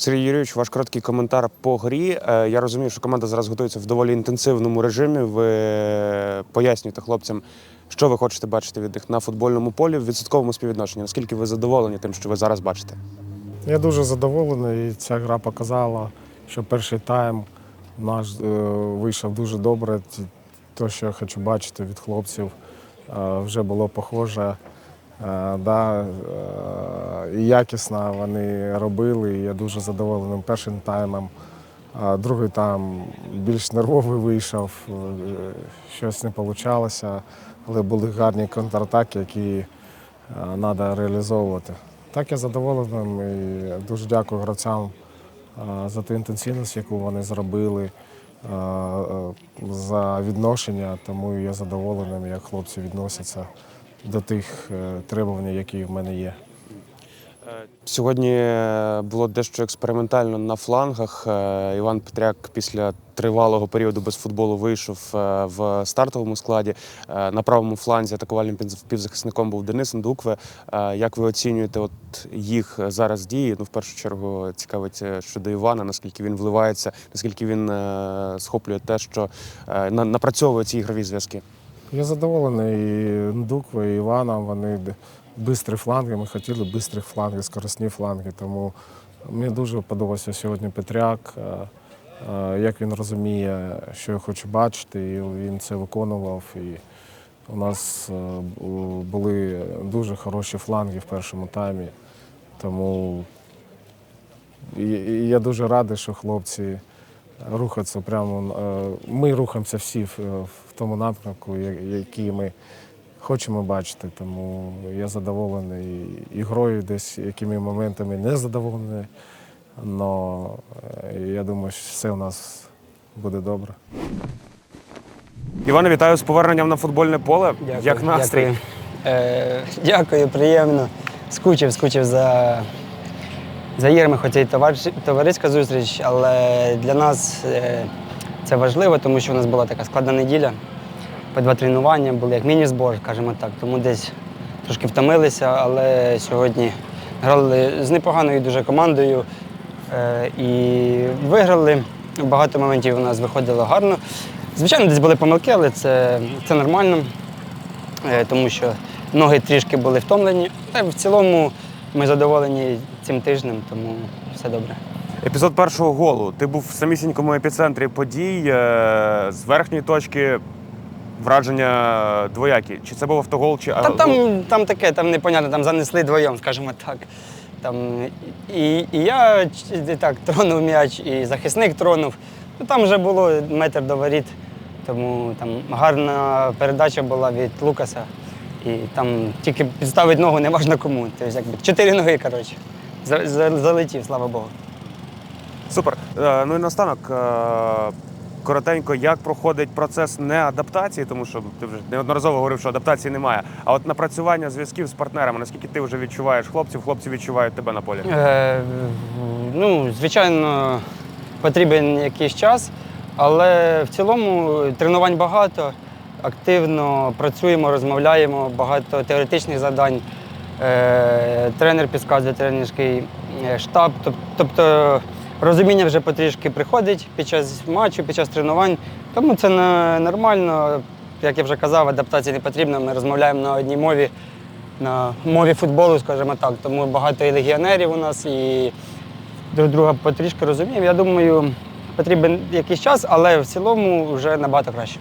Сергій Юрійович, ваш короткий коментар по грі. Е, Я розумію, що команда зараз готується в доволі інтенсивному режимі. Ви пояснюєте хлопцям, що ви хочете бачити від них на футбольному полі в відсотковому співвідношенні. Наскільки ви задоволені тим, що ви зараз бачите? Я дуже задоволений. І ця гра показала, що перший тайм наш е, вийшов дуже добре. Те, що я хочу бачити від хлопців, е, вже було похоже. Да, якісно вони робили. Я дуже задоволений першим таймом. Другий тайм більш нервовий вийшов, е, щось не вийшло, але були гарні контратаки, які треба реалізовувати. Так, я задоволений і дуже дякую гравцям за ту інтенсивність, яку вони зробили, а, за відношення, тому я задоволений, як хлопці відносяться до тих е, требувань, які в мене є. Сьогодні е, було дещо експериментально на флангах. Е, Іван Петряк після тривалого періоду без футболу вийшов е, в стартовому складі. На правому фланзі атакувальним півзахисником був Денис Ндукве. Як ви оцінюєте от їх зараз дії? Ну, в першу чергу цікавить щодо Івана, наскільки він вливається, наскільки він схоплює те, що на- напрацьовує ці ігрові зв'язки. Я задоволений і Ндуква, і Іваном. Вони бистрі фланги. Ми хотіли бистрі фланги, скоростні фланги. Тому мені дуже подобався сьогодні Петряк, е, е, як він розуміє, що я хочу бачити, і він це виконував. І у нас е, були дуже хороші фланги в першому таймі. Тому я дуже радий, що хлопці рухаються прямо. Ми рухаємося всі в, тому напрямку, який ми хочемо бачити. Тому я задоволений ігрою, десь якими моментами не задоволений. Але я думаю, що все у нас буде добре. Іване, вітаю з поверненням на футбольне поле. Дякую, Як настрій? Дякую. Е, дякую, приємно. Скучив, скучив за, за іграми, хоча й товариська зустріч, але для нас е, це важливо, тому що у нас була така складна неділя. По два тренування були як міні-збор, скажімо так. Тому десь трошки втомилися, але сьогодні грали з непоганою дуже командою е, і виграли. Багато моментів у нас виходило гарно. Звичайно, десь були помилки, але це, це нормально е, тому що ноги трішки були втомлені. Та в цілому ми задоволені цим тижнем, тому все добре. Епізод першого голу. Ти був в самісінькому епіцентрі подій е, з верхньої точки. Враження двоякі. Чи це був автогол, чи Та там, там таке, там непонятно, там занесли двоєм, скажімо так. Там, і, і я так тронув м'яч, і захисник тронув. Ну, там вже було метр до воріт, тому там гарна передача була від Лукаса. І там тільки підставити ногу не важно кому. Тобто, якби чотири ноги, коротше. За- за- Залетів, слава Богу. Супер. Е, ну і наостанок. Коротенько, як проходить процес не адаптації, тому що ти вже неодноразово говорив, що адаптації немає. А от напрацювання зв'язків з партнерами, наскільки ти вже відчуваєш хлопців, хлопці відчувають тебе на полі. Е, ну, звичайно, потрібен якийсь час, але в цілому тренувань багато, активно працюємо, розмовляємо, багато теоретичних завдань. Е, тренер підказує тренерський е, штаб. Тобто розуміння вже потрішки приходить під час матчу, під час тренувань. Тому це не- нормально. Як я вже казав, адаптації не потрібно. Ми розмовляємо на одній мові на мові футболу, скажімо так. Тому багато і легіонерів у нас, і друг друга потрішки розуміємо. Я думаю, потрібен якийсь час, але в цілому вже набагато краще.